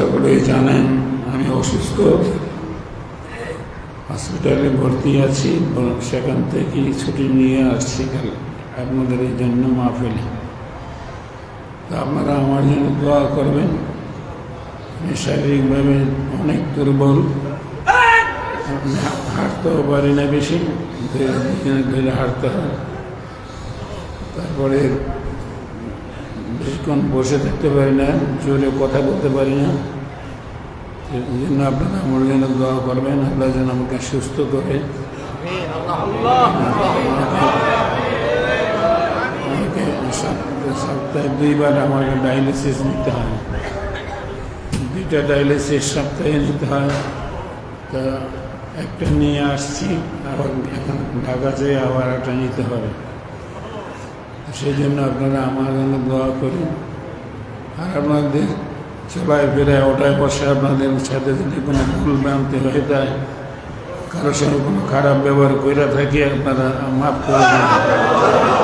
সকলেই জানেন, আমি অসুস্থ। হসপিটালে ভর্তি আছি সেখান থেকে ছুটি নিয়ে আসছি কাল আপনাদের এই জন্য মাহফিলে। তো আপনারা আমার জন্য দোয়া করবেন। আমি শারীরিকভাবে অনেক দুর্বল। হাঁটতেও পারি না বেশি হাঁটতে হয়। তারপরে বেশিক্ষণ বসে থাকতে পারি না, জোরে কথা বলতে পারি না। জন্য আপনারা আমার জন্য দোয়া করবেন, আল্লাহ যেন আমাকে সুস্থ করে। সপ্তাহে দুইবার আমাকে ডায়ালিসিস নিতে হয়। দুইটা ডায়ালিসিস সপ্তাহে নিতে হয়। তা একটা নিয়ে আসছি আবার এখন ঢাকা যেয়ে আবার একটা নিতে হবে। সেই জন্য আপনারা আমার জন্য দোয়া করুন আর আপনাদের চলায় ফেরায় ওটায় বসে আপনাদের সাথে যদি কোনো ভুল ভ্রান্তি হয়ে যায় কারোর সঙ্গে কোনো খারাপ ব্যবহার করে থাকি, আপনারা মাফ করে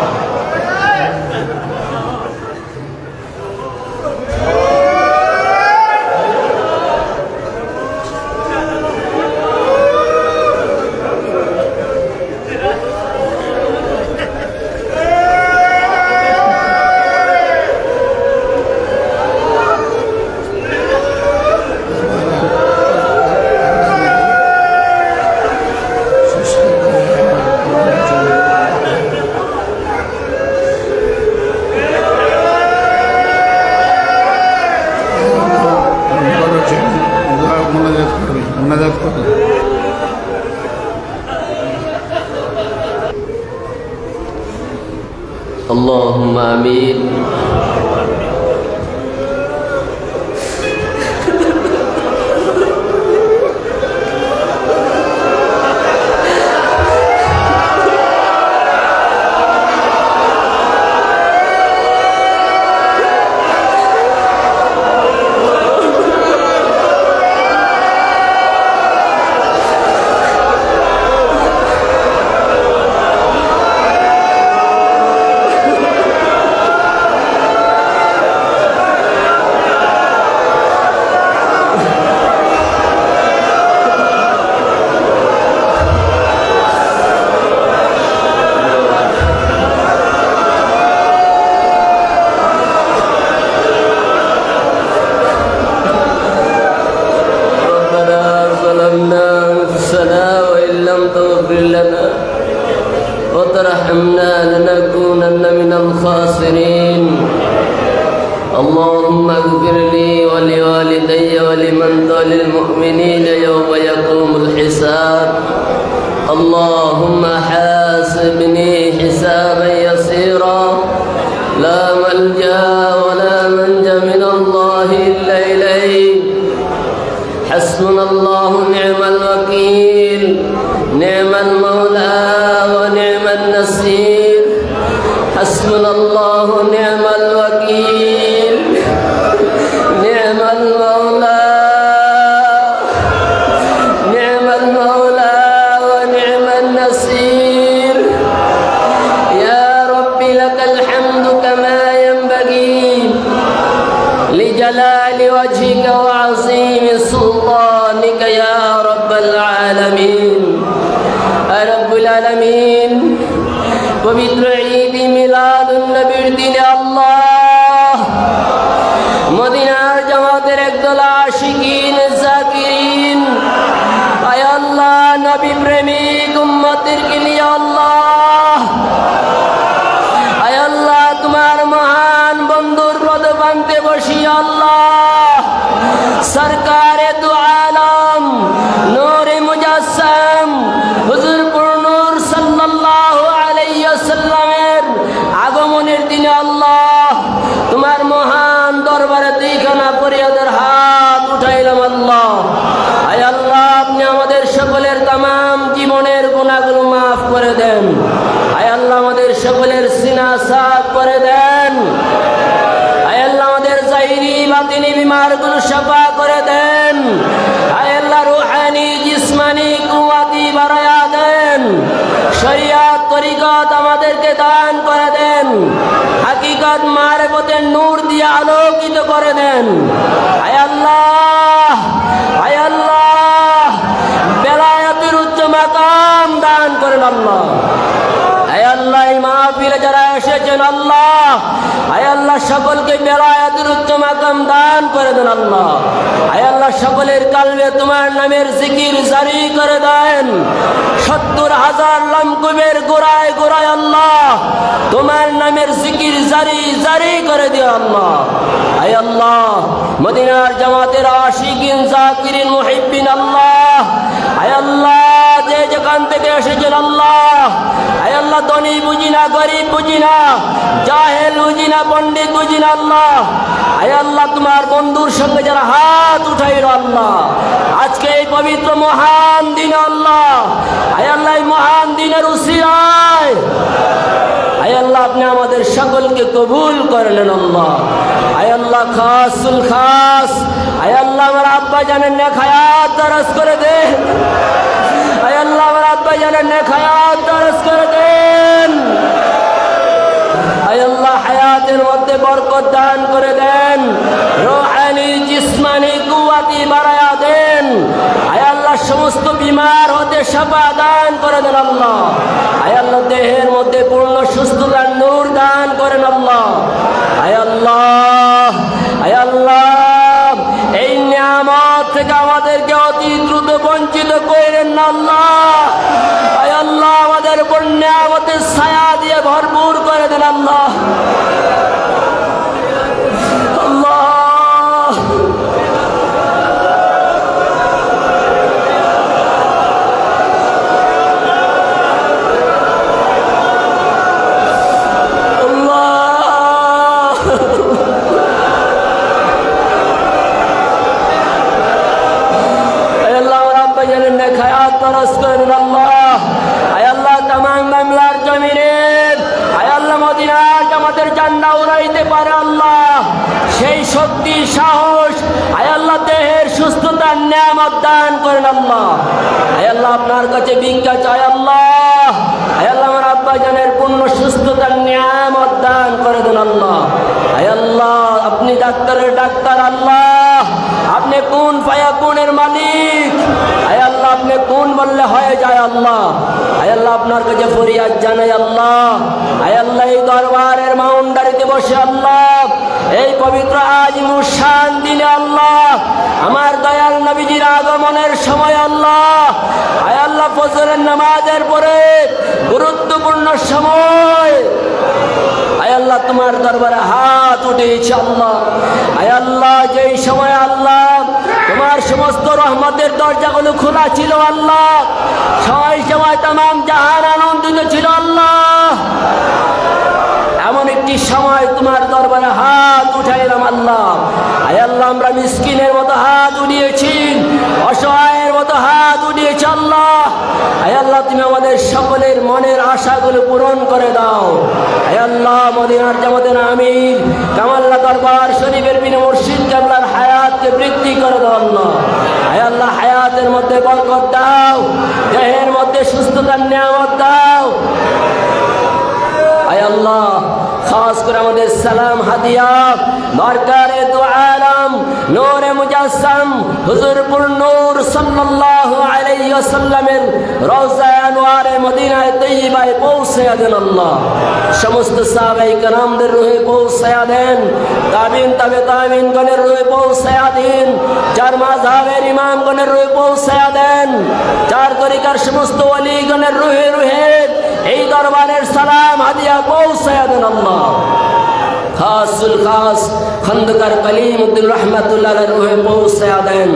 اللهم آمين. حسابا يسيرا. لا ملجأ ولا منجأ من الله إلا اليك حسبنا الله نعم الوكيل. نعم المولى ونعم النصير. حسبنا الله নবী প্রেমিক উম্মতের আল্লাহ? তোমার মহান বন্ধুর পদপান্তে বসি আল্লাহ। সরকারে দু আলম, নূরে মুজাসসাম হুজুর নূর সাল্লাল্লাহু আলাইহি ওয়াসাল্লামের আগমনের দিনে আল্লাহ তোমার মহান দরবারে দুইখানা পরিয়াদের হাত উঠাইলাম আল্লাহ। আল্লাহ তিনি বিমারগুলো সাফা করে দেন। আয় রুহানি, জিসমানি, কুয়াতি বাড়ায়া দেন। শরিয়াত, তরিকত আমাদেরকে দান করে দেন। হাকিকত মারফতের নূর দিয়ে আলোকিত করে দেন। আয় আল্লাহ আয় আল্লাহ, বেলায়াতের উচ্চ মাকাম দান করেন আল্লাহ। রেখেছেন আল্লাহ, আয় আল্লাহ, সকলকে বেলায়াতের উচ্চ মাকাম দান করে দেন আল্লাহ। আয় আল্লাহ, সকলের কালবে তোমার নামের জিকির জারি করে দেন। সত্তর হাজার লামকুবের গোড়ায় গোড়ায় আল্লাহ, তোমার নামের জিকির জারি জারি করে দিও আল্লাহ। আয় আল্লাহ, মদিনার জামাতের আশিকিন, জাকিরিন মুহিবিন আল্লাহ। আয় আল্লাহ যেখান থেকে এসেছেন আল্লাহ। আল্লাহ, ধনী বুঝি না, গরিব বুঝি না, জাহেল বুঝি না, পণ্ডিত বুঝি না আল্লাহ। আল্লাহ, তোমার বন্ধুর সঙ্গে যারা হাত উঠাইল আল্লাহ। আজকে এই পবিত্র মহান দিন আল্লাহ। আল্লাহ মহান দিনের উসিরায় আল্লাহ, আপনি আমাদের সকলকে কবুল করে নেন আল্লাহ আল্লাহ খাসুল খাস। আল্লাহ, আমার আব্বা জানেন না খায়াত করে দে। আয় আল্লাহ আমার আব্বা জানেন না, খায়াত দরস করে দেন। আয় আল্লাহ হায়াতের মধ্যে দান করে দেন। রোহানি, জিসমানি, কুয়াতি বাড়ায়া দেন। আয় সমস্ত বিমার হতে সাফা দান করে দেন আল্লাহ। আয় দেহের মধ্যে পূর্ণ সুস্থতার নূর দান করেন আল্লাহ। আয় আল্লাহ আয় আল্লাহ এই নিয়ামত থেকে আমাদেরকে অতি দ্রুত বঞ্চিত করেন না আল্লাহ। আল্লাহ, আমাদের উপর আমাদের ছায়া দিয়ে ভরপুর করে দেন আল্লাহ। আল্লাহ মদিনার আমাদের জান্না উড়াইতে পারে আল্লাহ। সেই শক্তি, সাহস, আয় আল্লাহ দেহের সুস্থতার নিয়ামত দান করেন আল্লাহ। আয় আল্লাহ আপনার কাছে ভিক্ষা চাই আল্লাহ। আয় আল্লাহ আমার আব্বা জানের পূর্ণ সুস্থতার নিয়ামত দান করে দেন আল্লাহ। আয় আল্লাহ, আপনি ডাক্তারের ডাক্তার আল্লাহ। আপনি কোন পায়া কোনের মালিক? কোন বললে হয়ে যায় আল্লাহ। আয় আল্লাহ আপনার কাছে ফরিয়াদ জানাই আল্লাহ। আয় আল্লাহ এই দরবারের মাউন্ডারিতে বসে আল্লাহ। এই পবিত্র আজ মুসান দিনে আল্লাহ। আমার দয়াল নবীজির আগমনের সময় আল্লাহ। আয় আল্লাহ ফজরের নামাজের পরে গুরুত্বপূর্ণ সময়। আল্লাহ তোমার দরবারে হাত উঠেছে আল্লাহ। আয় আল্লাহ যেই সময় আল্লাহ তোমার সমস্ত রহমতের দরজাগুলো খোলা ছিল আল্লাহ। সেই সময় তাম জাহান আনন্দিত ছিল আল্লাহ। এমন একটি সময় তোমার দরবারে হাত উঠাইলাম আল্লাহ। আয় আল্লাহ, আমরা মিসকিনের মতো হাত উঠিয়েছি, অসহায়ের মতো হাত উঠিয়েছি আল্লাহ। আয় আল্লাহ, তুমি আমাদের সকলের মনের আশাগুলো পূরণ করে দাও। আয় আল্লাহ, মদিনার জামাতের আমির কামাল্লা দরবার শরীফের বিন মুর্শিদ কামলার হায়াতকে বৃদ্ধি করে দাও আল্লাহ আয় আল্লাহ হায়াতের মধ্যে বরকত দাও দেহের সুস্থতার নিয়ামত দাও। আয় আল্লাহ খাস করে আমাদের সালাম হাদিয়া দরকারে নূরে মুজাসসাম হুজুরপুর নূর সাল্লাল্লাহু আলাইহি ওয়াসাল্লামের রওজা আনোয়ারে মদিনায় তৈয়বায় পৌঁছায়া দেন আল্লাহ। সমস্ত সাহাবাই کرامদের রুহে পৌঁছায়া দেন, তাবিন তাবে তাবিন গণের রুহে পৌঁছায়া দিন চার মাযহাবের ইমাম গণের রুহে পৌঁছায়া দেন চার তরিকার সমস্ত ওলি গণের রুহে রুহে এই দরবারের সালাম হাদিয়া পৌঁছায়া দেন আল্লাহ। খাসুল খাস, খন্দকার কলিম উদ্দিন রহমাতুল্লাহ রুহে পৌঁছায়া দেন।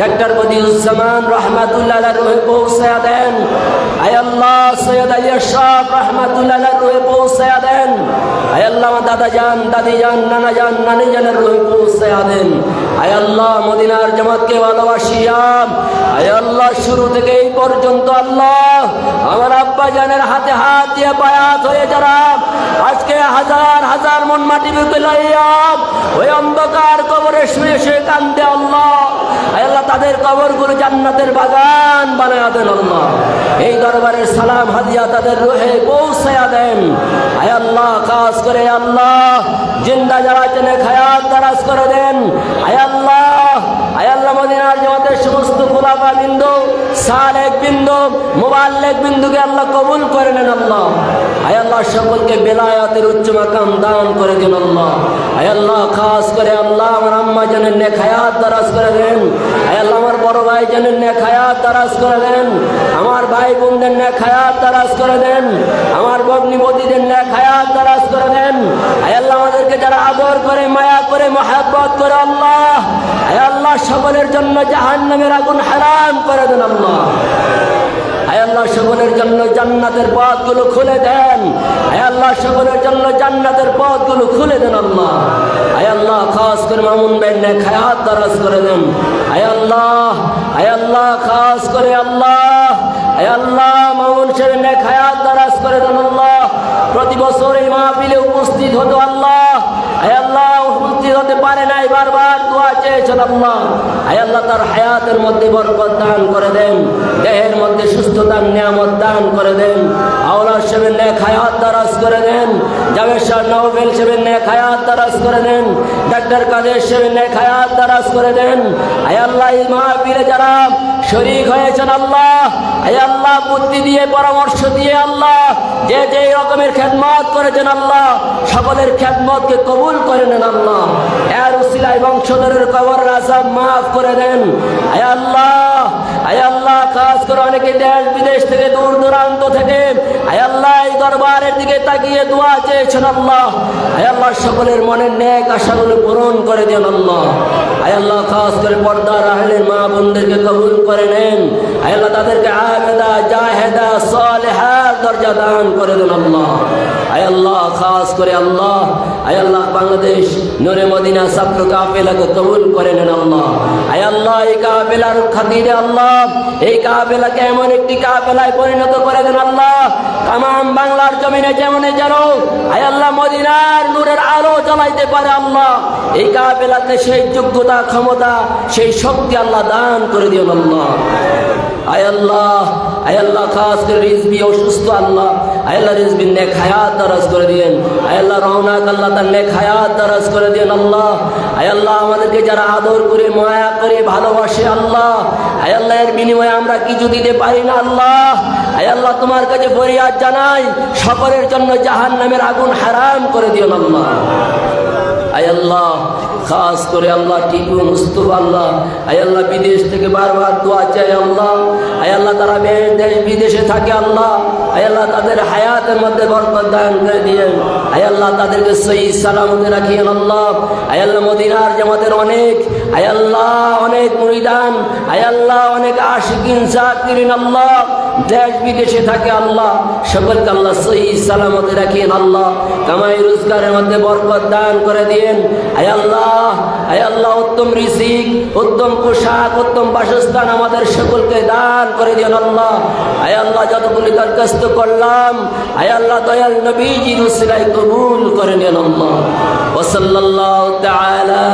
ডাক্তার বদিউজ্জামান রহমাতুল্লাহ রুহে পৌঁছায়া দেন। আয় আল্লাহ সৈয়দ আলী আশরাফ রহমাতুল্লাহ রুহে পৌঁছায়া দেন। আয় দাদা যান, দাদি যান, নানা যান, নানি জানের রুহে পৌঁছায়া দেন আয় আল্লাহ, মদিনার জামাতকে ভালোবাসিয়াম আয় আল্লাহ, শুরু থেকে পর্যন্ত আল্লাহ, আমার আব্বা জানের হাতে হাত দিয়ে বায়াত হয়ে যারা, আজকে হাজার হাজার মন মাটি বুকে লইয়া ওই অন্ধকার কবরে শুয়ে শুয়ে কান্দে আল্লাহ। আয় আল্লাহ, তাদের কবরগুলো জান্নাতের বাগান বানায়া দেন আল্লাহ। এই দরবারের সালাম হাদিয়া তাদের রোহে পৌঁছায়া দেন। আয় আল্লাহ, খাস করে আল্লাহ, জিন্দা যারা চেনে খায়াত দারাজ করে দেন। আয় আল্লাহ আয় আল্লাহ, মদিনার জামাতের সমস্ত মোবাল্লেক বিন্দুকে আল্লাহ কবুল করে নেন আল্লাহ। আয় আল্লাহ, সকলকে বেলায়াতের উচ্চ মাকাম দান করে দিন আল্লাহ। আয় আল্লাহ, খাস করে আল্লাহ, আমার আম্মা জানেন নে, খায়াত দারাজ করে দেন। আয় আল্লাহ, আমার বড় ভাই জানেন নে খায়াত তারাস করে দেন। আমার ভাই বোনদের নে খায়াত তারাস করে দেন। আমার ভগ্নিপতিদের নে খায়াত তারাস করে দেন। আয়াল্লাহ আমাদেরকে যারা আদর করে, মায়া করে, মহাব্বত করে আল্লাহ। আয়াল্লাহ সকলের জন্য জাহান্নামের আগুন হারাম করে দেন আল্লাহ। আয় আল্লাহ সকলের জন্য জান্নাতের পথগুলো খুলে দেন। আয় আল্লাহ সকলের জন্য জান্নাতের পথগুলো খুলে দেন আল্লাহ। আয় আল্লাহ, খাস করে মামুন বেন খায়াত দারাজ করে দেন। আয় আল্লাহ আল্লাহ, খাস করে আল্লাহ। আয় আল্লাহ, মামুন সাহেব খায়াত দারাজ করে দেন আল্লাহ। প্রতি বছর এই মাহফিলে উপস্থিত হতো আল্লাহ। আয় আল্লাহ উপস্থিত হতে পারে নাই, বারবার দোয়া চেয়েছেন আল্লাহ। আয় আল্লাহ তার হায়াতের মধ্যে বরকত দান করে দেন, দেহের মধ্যে সুস্থতার নিয়ামত দান করে দেন, আওলা সেবেন নে খায়াত দারাজ করে দেন, জাভেদ শাহ নওবেল সেবেন নে খায়াত দারাজ করে দেন, ডাক্তার কাদের সেবেন নে খায়াত দারাজ করে দেন। আয় আল্লাহ এই মাহফিলে যারা শরীক হয়েছেন আল্লাহ। আল্লাহ, বুদ্ধি দিয়ে, পরামর্শ দিয়ে আল্লাহ, যে যে রকমের খেদমত করেছেন আল্লাহ, সকলের খেদমতকে কবুল করে নেন আল্লাহ। এর উসিলায় বংশধরের কবর রাজা মাফ করে দেন। আল্লাহ, আয় আল্লাহ, কাজ করে অনেকে দেশ বিদেশ থেকে দূর দূরান্ত থেকে, আয় আল্লাহ দরবারের দিকে তাকিয়ে দোয়া চেয়েছেন আল্লাহ। আয় আল্লাহ, সকলের মনের নেক আশাগুলো পূরণ করে দেন আল্লাহ। আয় আল্লাহ, খাস করে পর্দা রাহলের মা বোনদেরকে কবুল করে নেন। আয় আল্লাহ, তাদেরকে আবেদা জাহেদা সালেহা দরজা দান করে দেন আল্লাহ। আয় আল্লাহ, খাস করে আল্লাহ। আয় আল্লাহ, বাংলাদেশ নূরে মদিনা ছাত্র কাফেলাকে কবুল করে নেন আল্লাহ। আয় আল্লাহ, এই কাফেলার খাতিরে আল্লাহ। এই কাফেলাকে এমন একটি কাফেলায় পরিণত করে দেন আল্লাহ। তাম বাংলার জমিনে যেমন যেন আয় আল্লাহ, মদিনার নূরের আলো জ্বালাইতে পারে আল্লাহ। এই কাবেলাতে সেই যোগ্যতা, ক্ষমতা, সেই শক্তি আল্লাহ দান করে দিও আল্লাহ। আয় আল্লাহ আল্লাহ, খাস করে রিজবি অসুস্থ আল্লাহ। আয় আল্লাহ রিজবির নেক হায়াত করে দিয়েন। আয় আল্লাহ আল্লাহ তার নেক হায়াত দারাজ করে দিয়েন আল্লাহ। আল্লাহ, আমাদেরকে যারা আদর করে, মায়া করে, ভালোবাসে আল্লাহ। আয় বিনিময়ে আমরা কিছু দিতে পারি না আল্লাহ। আয় আল্লাহ, তোমার কাছে ফরিয়াদ জানাই সকলের জন্য জাহান নামের আগুন হারাম করে দিও আল্লাহ। আয় আল্লাহ খাস করে আল্লাহ টিপু মুস্তফা আল্লাহ। আয় আল্লাহ, বিদেশ থেকে বারবার দোয়া চাই আল্লাহ। আয় আল্লাহ, তারা দেশ বিদেশে থাকে আল্লাহ। আয় আল্লাহ, তাদের হায়াতের মধ্যে বরকত দান করে দিয়েন। আয় আল্লাহ, তাদেরকে সহি সালামতে রাখিয়েন আল্লাহ। আয় আল্লাহ, মদিনার জামাতের অনেক। আয় আল্লাহ, অনেক মুরিদান। আয় আল্লাহ, অনেক আশিকিন সাকিরিন আল্লাহ। দেশ বিদেশে থাকে আল্লাহ সকলকে আল্লাহ সহি সালামতে রাখিয়েন আল্লাহ কামাই রোজগারের মধ্যে বরকত দান করে দিয়েন আয় আল্লাহ আয় আল্লাহ উত্তম রিসিক উত্তম পোশাক উত্তম বাসস্থান আমাদের সকলকে দান করে দিয়েন আল্লাহ আয় আল্লাহ যতগুলি দরখাস্ত করলাম আয় আল্লাহ দয়াল নবীজির উসিলাই কবুল করে নিন আল্লাহ ওসল্লাল্লাহু তাআলা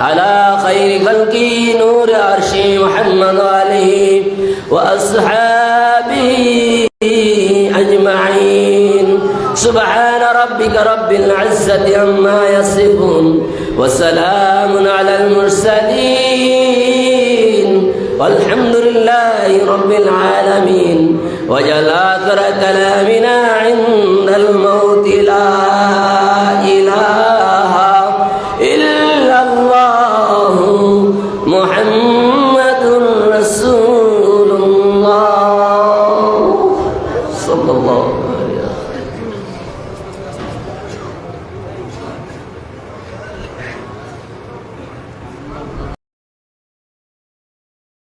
على خير خلقه نور عرشه محمد وآله وأصحابه أجمعين. سبحان ربك رب العزة عما يصفون وسلام على المرسلين. والحمد لله رب العالمين. وجل آخر كلامنا عند الموت لا